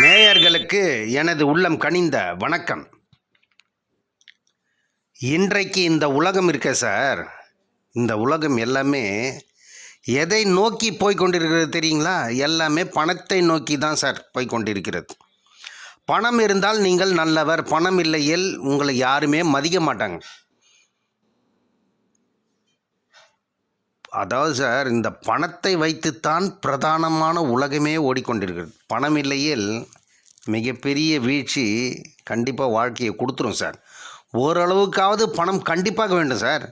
நேயர்களுக்கு எனது உள்ளம் கனிந்த வணக்கம். இன்றைக்கு இந்த உலகம் இருக்க சார் இந்த உலகம் எல்லாமே எதை நோக்கி போய்கொண்டிருக்கிறது தெரியுங்களா? எல்லாமே பணத்தை நோக்கி தான் சார் போய்கொண்டிருக்கிறது பணம் இருந்தால் நீங்கள் நல்லவர் பணம் இல்லையேல் உங்களை யாருமே மதிக்க மாட்டாங்க. அதாவது சார் இந்த பணத்தை வைத்துத்தான் பிரதானமான உலகமே ஓடிக்கொண்டிருக்கிறது. பணம் இல்லையில் மிகப்பெரிய வீழ்ச்சி கண்டிப்பாக வாழ்க்கையை கொடுத்துரும் சார். ஓரளவுக்காவது பணம் கண்டிப்பாக வேண்டும் சார்.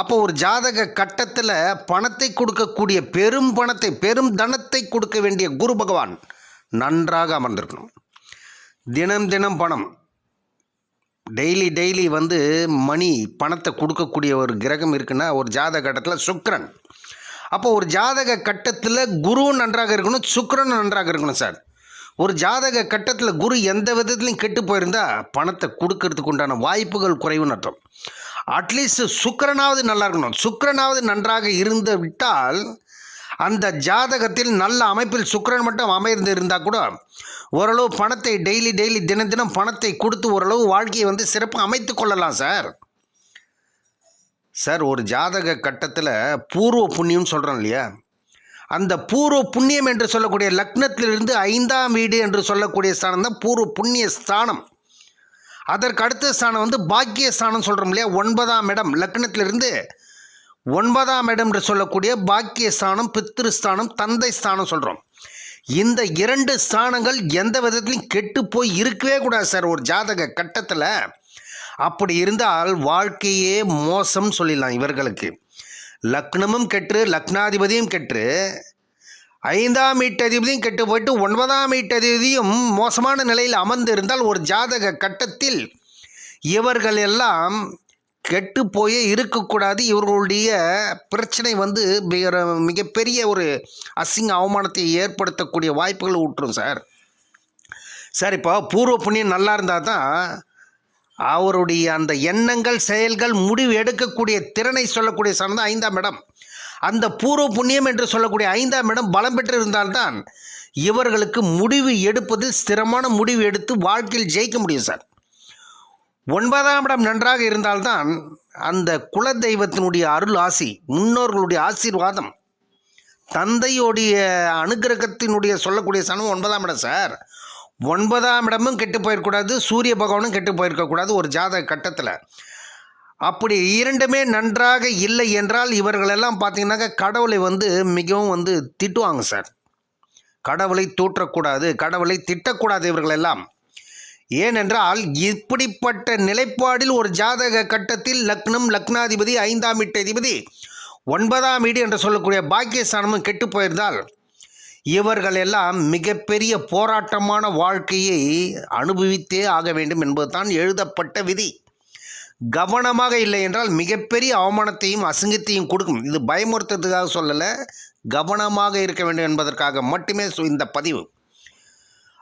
அப்போ ஒரு ஜாதக கட்டத்தில் பணத்தை கொடுக்கக்கூடிய பெரும் பணத்தை பெரும் தனத்தை கொடுக்க வேண்டிய குரு பகவான் நன்றாக அமர்ந்திருக்கணும். தினம் தினம் பணம் டெய்லி டெய்லி வந்து மணி பணத்தை கொடுக்கக்கூடிய ஒரு கிரகம் இருக்குன்னா ஒரு ஜாதக கட்டத்தில் சுக்கரன். அப்போ ஒரு ஜாதக கட்டத்தில் குரு நன்றாக இருக்கணும் சுக்கரனும் நன்றாக இருக்கணும் சார். ஒரு ஜாதக கட்டத்தில் குரு எந்த விதத்துலையும் கெட்டு போயிருந்தா பணத்தை கொடுக்கறதுக்கு உண்டான வாய்ப்புகள் குறைவுன்னு அர்த்தம். அட்லீஸ்ட் சுக்கரனாவது நல்லா இருக்கணும். சுக்கரனாவது நன்றாக இருந்து விட்டால் அந்த ஜாதகத்தில் நல்ல அமைப்பில் சுக்கரன் மட்டும் அமைந்து இருந்தால் கூட ஓரளவு பணத்தை டெய்லி டெய்லி தினம் தினம் பணத்தை கொடுத்து ஓரளவு வாழ்க்கையை வந்து சிறப்பாக அமைத்து கொள்ளலாம் சார் சார் ஒரு ஜாதக கட்டத்தில் பூர்வ புண்ணியம்னு சொல்கிறோம் இல்லையா? அந்த பூர்வ புண்ணியம் என்று சொல்லக்கூடிய லக்னத்திலிருந்து ஐந்தாம் வீடு என்று சொல்லக்கூடிய ஸ்தானம் தான் பூர்வ புண்ணிய ஸ்தானம். அதற்கு அடுத்த ஸ்தானம் வந்து பாக்கிய ஸ்தானம் சொல்கிறோம் இல்லையா? ஒன்பதாம் இடம் லக்னத்திலிருந்து ஒன்பதாம் இடம் என்று சொல்லக்கூடிய பாக்கிய ஸ்தானம் பித்திருஸ்தானம் தந்தை ஸ்தானம் சொல்கிறோம் இந்த இரண்டு ஸ்தானங்கள் எந்த விதத்திலையும் கெட்டு போய் இருக்கவே கூடாது சார். ஒரு ஜாதக கட்டத்தில் அப்படி இருந்தால் வாழ்க்கையே மோசம் சொல்லிடலாம் இவர்களுக்கு. லக்னமும் கெட்டு லக்னாதிபதியும் கெட்டு ஐந்தாம் வீட்டதிபதியும் கெட்டு போயிட்டு ஒன்பதாம் வீட்டதிபதியும் மோசமான நிலையில் அமர்ந்து இருந்தால் ஒரு ஜாதக கட்டத்தில் இவர்கள் எல்லாம் கெட்டு போயே இருக்கக்கூடாது. இவர்களுடைய பிரச்சனை வந்து மிக மிகப்பெரிய ஒரு அசிங்க அவமானத்தை ஏற்படுத்தக்கூடிய வாய்ப்புகளை விட்டுரும் சார். சார் இப்போ பூர்வ புண்ணியம் நல்லா இருந்தால் தான் அவருடைய அந்த எண்ணங்கள் செயல்கள் முடிவு எடுக்கக்கூடிய திறனை சொல்லக்கூடிய சார்ந்த ஐந்தாம் இடம். அந்த பூர்வ புண்ணியம் என்று சொல்லக்கூடிய ஐந்தாம் இடம் பலம் பெற்று இருந்தால்தான் இவர்களுக்கு முடிவு எடுப்பதில் ஸ்திரமான முடிவு எடுத்து வாழ்க்கையில் ஜெயிக்க முடியும் சார். ஒன்பதாம் இடம் நன்றாக இருந்தால்தான் அந்த குல தெய்வத்தினுடைய அருள் ஆசி முன்னோர்களுடைய ஆசீர்வாதம். தந்தையுடைய அனுகிரகத்தினுடைய சொல்லக்கூடிய சனம் ஒன்பதாம் இடம் சார். ஒன்பதாம் இடமும் கெட்டு போயிடக்கூடாது சூரிய பகவானும் கெட்டு போயிருக்கக்கூடாது ஒரு ஜாதக கட்டத்தில். அப்படி இரண்டுமே நன்றாக இல்லை என்றால் இவர்களெல்லாம் பார்த்தீங்கன்னாக்கா கடவுளை வந்து மிகவும் வந்து திட்டுவாங்க சார். கடவுளை தூற்றக்கூடாது கடவுளை திட்டக்கூடாது இவர்களெல்லாம். ஏனென்றால் இப்படிப்பட்ட நிலைப்பாடில் ஒரு ஜாதக கட்டத்தில் லக்னம் லக்னாதிபதி ஐந்தாம் வீட்டதிபதி ஒன்பதாம் வீடு என்று சொல்லக்கூடிய பாக்கியஸ்தானமும் கெட்டு போயிருந்தால் இவர்கள் எல்லாம் மிகப்பெரிய போராட்டமான வாழ்க்கையை அனுபவித்தே ஆக வேண்டும் என்பதுதான் எழுதப்பட்ட விதி. கவனமாக இல்லை என்றால் மிகப்பெரிய அவமானத்தையும் அசிங்கத்தையும் கொடுக்கும். இது பயமுறுத்துறதுக்காக சொல்லலை கவனமாக இருக்க வேண்டும் என்பதற்காக மட்டுமே இந்த பதிவு.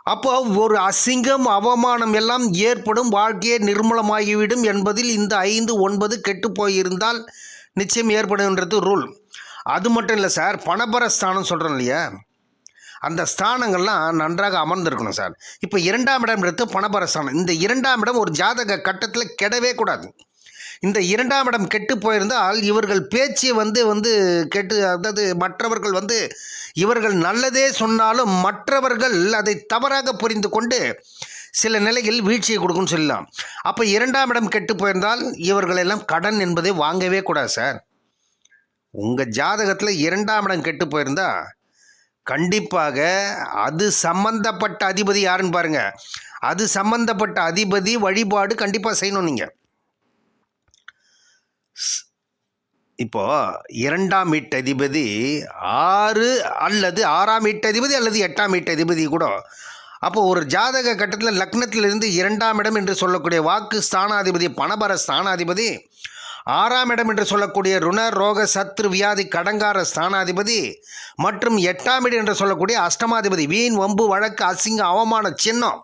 அப்போ ஒரு அசிங்கம் அவமானம் எல்லாம் ஏற்படும் வாழ்க்கையே நிர்மூலமாகிவிடும் என்பதில் இந்த ஐந்து ஒன்பது கெட்டு போயிருந்தால் நிச்சயம் ஏற்படுகின்றது ரூல் அது மட்டும் இல்லை சார் பணபர ஸ்தானம் சொல்கிறோம் இல்லையா? அந்த ஸ்தானங்கள்லாம் நன்றாக அமர்ந்திருக்கணும் சார் இப்போ இரண்டாம் இடம் எடுத்து பணபர ஸ்தானம் இந்த இரண்டாம் இடம் ஒரு ஜாதக கட்டத்தில் கெடவே கூடாது. இந்த இரண்டாம் இடம் கெட்டு போயிருந்தால் இவர்கள் பேச்சு வந்து வந்து கெட்டு அதாவது மற்றவர்கள் வந்து இவர்கள் நல்லதே சொன்னாலும் மற்றவர்கள் அதை தவறாக புரிந்து கொண்டு சில நிலையில் வீழ்ச்சியை கொடுக்கும்னு சொல்லலாம். அப்போ இரண்டாம் இடம் கெட்டு போயிருந்தால் இவர்களெல்லாம் கடன் என்பதை வாங்கவே கூடாது சார். உங்கள் ஜாதகத்தில் இரண்டாம் இடம் கெட்டு போயிருந்தா கண்டிப்பாக அது சம்பந்தப்பட்ட அதிபதி யாருன்னு பாருங்கள் அது சம்பந்தப்பட்ட அதிபதி வழிபாடு கண்டிப்பாக செய்யணும் நீங்கள் இப்போ இரண்டாம் வீட்டதிபதி ஆறு அல்லது ஆறாம் வீட்டதிபதி அல்லது எட்டாம் வீட்டதிபதி கூட. அப்போ ஒரு ஜாதக கட்டத்தில் லக்னத்திலிருந்து இரண்டாம் இடம் என்று சொல்லக்கூடிய வாக்கு ஸ்தானாதிபதி பணபர ஸ்தானாதிபதி ஆறாம் இடம் என்று சொல்லக்கூடிய ருண ரோக சத்ரு வியாதி கடங்கார ஸ்தானாதிபதி மற்றும் எட்டாம் இடம் என்று சொல்லக்கூடிய அஷ்டமாதிபதி வீண் வம்பு வழக்கு அசிங்க அவமான சின்னம்.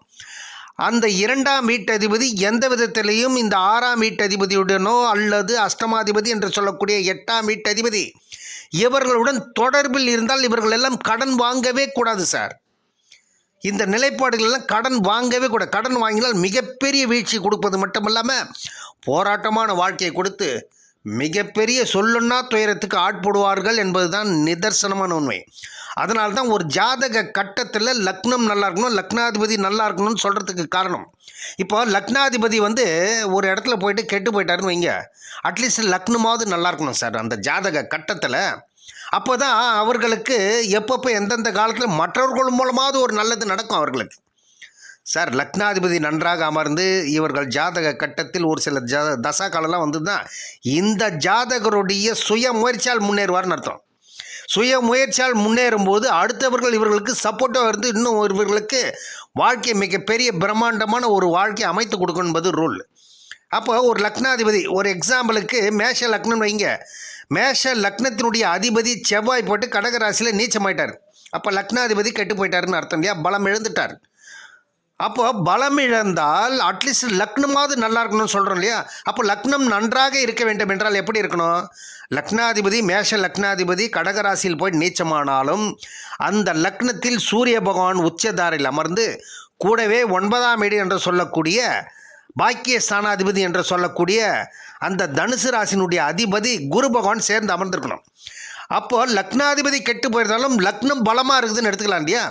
அந்த இரண்டாம் வீட்டதிபதி எந்த விதத்திலையும் இந்த ஆறாம் வீட்டதிபதியுடனோ அல்லது அஷ்டமாதிபதி என்று சொல்லக்கூடிய எட்டாம் வீட்டதிபதி இவர்களுடன் தொடர்பில் இருந்தால் இவர்கள் எல்லாம் கடன் வாங்கவே கூடாது சார். இந்த நிலைப்பாடுகளெல்லாம் கடன் வாங்கவே கூட கடன் வாங்கினால் மிகப்பெரிய வீழ்ச்சி கொடுப்பது மட்டுமல்லாமல் போராட்டமான வாழ்க்கையை கொடுத்து மிகப்பெரிய சொல்லுன்னா துயரத்துக்கு ஆட்படுவார்கள் என்பதுதான் நிதர்சனமான உண்மை. அதனால தான் ஒரு ஜாதக கட்டத்தில் லக்னம் நல்லா இருக்கணும் லக்னாதிபதி நல்லா இருக்கணும்னு சொல்கிறதுக்கு காரணம். இப்போ லக்னாதிபதி வந்து ஒரு இடத்துல போயிட்டு கெட்டு போயிட்டாருன்னு வைங்க. அட்லீஸ்ட் லக்னமாவது நல்லா இருக்கணும் சார் அந்த ஜாதக கட்டத்தில். அப்போ தான் அவர்களுக்கு எப்பப்போ எந்தெந்த காலத்தில் மற்றவர்கள் மூலமாவது ஒரு நல்லது நடக்கும் அவர்களுக்கு. சார் லக்னாதிபதி நன்றாக அமர்ந்து இவர்கள் ஜாதக கட்டத்தில் ஒரு சில ஜா தசா காலம்லாம் வந்து தான் இந்த ஜாதகருடைய சுய முயற்சியால் முன்னேறுவார்னு அர்த்தம். சுய முயற்சியால் முன்னேறும் போது அடுத்தவர்கள் இவர்களுக்கு சப்போர்ட்டாக இருந்து இன்னும் இவர்களுக்கு வாழ்க்கை மிகப்பெரிய பிரம்மாண்டமான ஒரு வாழ்க்கையை அமைத்து கொடுக்கணும் என்பது ரூல் அப்போ ஒரு லக்னாதிபதி ஒரு எக்ஸாம்பிளுக்கு மேஷ லக்னம் வைங்க. மேஷ லக்னத்தினுடைய அதிபதி செவ்வாய் போட்டு கடகராசியில் நீச்சமாயிட்டார். அப்போ லக்னாதிபதி கெட்டு போயிட்டாருன்னு அர்த்தம் இல்லையா? பலம் எழுந்துட்டார் அப்போ பலம் இழந்தால் அட்லீஸ்ட் லக்னமாவது நல்லா இருக்கணும்னு சொல்கிறோம் இல்லையா? அப்போ லக்னம் நன்றாக இருக்க வேண்டும் என்றால் எப்படி இருக்கணும்? லக்னாதிபதி மேஷ லக்னாதிபதி கடகராசியில் போய் நீச்சமானாலும் அந்த லக்னத்தில் சூரிய பகவான் உச்சதாரில் அமர்ந்து கூடவே ஒன்பதாம் இடி என்று சொல்லக்கூடிய பாக்கிய ஸ்தானாதிபதி என்று சொல்லக்கூடிய அந்த தனுசு ராசினுடைய அதிபதி குரு பகவான் சேர்ந்து அமர்ந்திருக்கணும். அப்போது லக்னாதிபதி கெட்டு போயிருந்தாலும் லக்னம் பலமாக இருக்குதுன்னு எடுத்துக்கலாம் இல்லையா?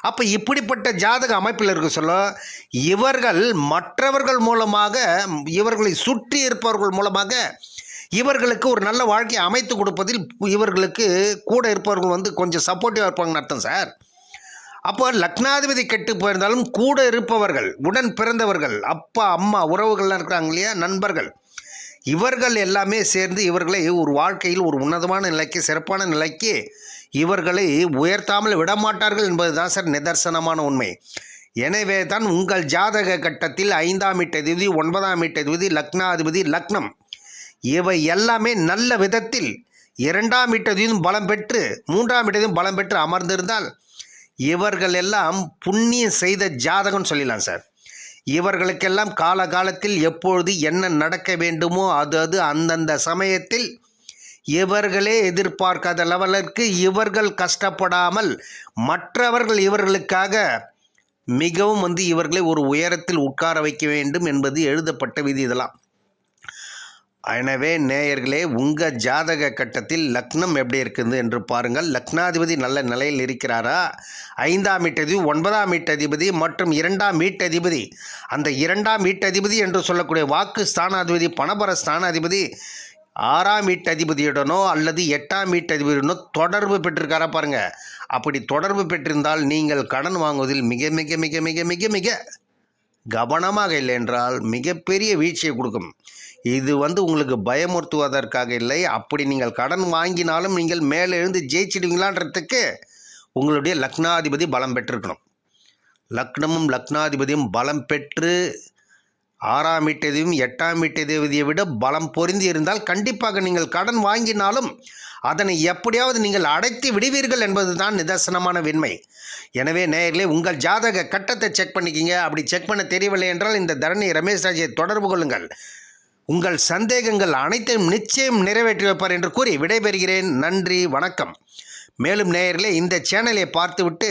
அப்போ இப்படிப்பட்ட ஜாதக அமைப்பில் இருக்க சொல்ல இவர்கள் மற்றவர்கள் மூலமாக இவர்களை சுற்றி இருப்பவர்கள் மூலமாக இவர்களுக்கு ஒரு நல்ல வாழ்க்கையை அமைத்து கொடுப்பதில் இவர்களுக்கு கூட இருப்பவர்கள் வந்து கொஞ்சம் சப்போர்ட்டிவாக இருப்பாங்கன்னு அர்த்தம் சார். அப்போ லக்னாதிபதி கெட்டு போயிருந்தாலும் கூட இருப்பவர்கள் உடன் பிறந்தவர்கள் அப்பா அம்மா உறவுகள்லாம் இருக்கிறாங்க இல்லையா நண்பர்கள் இவர்கள் எல்லாமே சேர்ந்து இவர்களை ஒரு வாழ்க்கையில் ஒரு உன்னதமான நிலைக்கு சிறப்பான நிலைக்கு இவர்களை உயர்த்தாமல் விடமாட்டார்கள் என்பது தான் சார் நிதர்சனமான உண்மை. எனவே தான் உங்கள் ஜாதக கட்டத்தில் ஐந்தாம் வீட்டதிபதி ஒன்பதாம் வீட்டதிபதி லக்னாதிபதி லக்னம். இவை எல்லாமே நல்ல விதத்தில் இரண்டாம் வீட்டதியும் பலம் பெற்று மூன்றாம் வீட்டதியும் பலம் பெற்று அமர்ந்திருந்தால் இவர்கள் எல்லாம் புண்ணியம் செய்த ஜாதகம் சொல்லிடலாம் சார். இவர்களுக்கெல்லாம் காலகாலத்தில் எப்பொழுது என்ன நடக்க வேண்டுமோ அது அது அந்தந்த சமயத்தில் இவர்களே எதிர்பார்க்காத லெவலிற்கு இவர்கள் கஷ்டப்படாமல் மற்றவர்கள் இவர்களுக்காக மிகவும் வந்து இவர்களை ஒரு உயரத்தில் உட்கார வைக்க வேண்டும் என்பது எழுதப்பட்ட விதி இதெல்லாம். எனவே நேயர்களே உங்கள் ஜாதக கட்டத்தில் லக்னம் எப்படி இருக்குது என்று பாருங்கள். லக்னாதிபதி நல்ல நிலையில் இருக்கிறாரா? ஐந்தாம் வீட்டதிபதி ஒன்பதாம் வீட்டதிபதி மற்றும் இரண்டாம் வீட்டதிபதி. அந்த இரண்டாம் வீட்டதிபதி என்று சொல்லக்கூடிய வாக்கு ஸ்தானாதிபதி பணபர ஸ்தானாதிபதி ஆறாம் வீட்டதிபதியுடனோ அல்லது எட்டாம் வீட்டதிபதியுடனோ தொடர்பு பெற்றிருக்காரா பாருங்க. அப்படி தொடர்பு பெற்றிருந்தால் நீங்கள் கடன் வாங்குவதில் மிக மிக மிக மிக மிக மிக கவனமாக இல்லை என்றால் மிகப்பெரிய வீழ்ச்சியை கொடுக்கும். இது வந்து உங்களுக்கு பயமுறுத்துவதற்காக இல்லை. அப்படி நீங்கள் கடன் வாங்கினாலும் நீங்கள் மேலே எழுந்து ஜெயிச்சிடுவீங்களான்றதுக்கு உங்களுடைய லக்னாதிபதி பலம் பெற்றிருக்கணும். லக்னமும் லக்னாதிபதியும் பலம் பெற்று ஆறாம் வீட்டதியும் எட்டாம் வீட்டதிபதியை விட பலம் பொருந்தி இருந்தால் கண்டிப்பாக நீங்கள் கடன் வாங்கினாலும் அதனை எப்படியாவது நீங்கள் அடைத்து விடுவீர்கள் என்பது தான் நிதர்சனமான விண்மை. எனவே நேயர்களே உங்கள் ஜாதக கட்டத்தை செக் பண்ணிக்கிங்க. அப்படி செக் பண்ண தெரியவில்லை என்றால் இந்த தரணி ரமேஷ் ராஜை தொடர்பு கொள்ளுங்கள். உங்கள் சந்தேகங்கள் அனைத்தையும் நிச்சயம் நிறைவேற்றி வைப்பார் என்று கூறி விடைபெறுகிறேன். நன்றி வணக்கம். மேலும் நேயர்களே இந்த சேனலை பார்த்துவிட்டு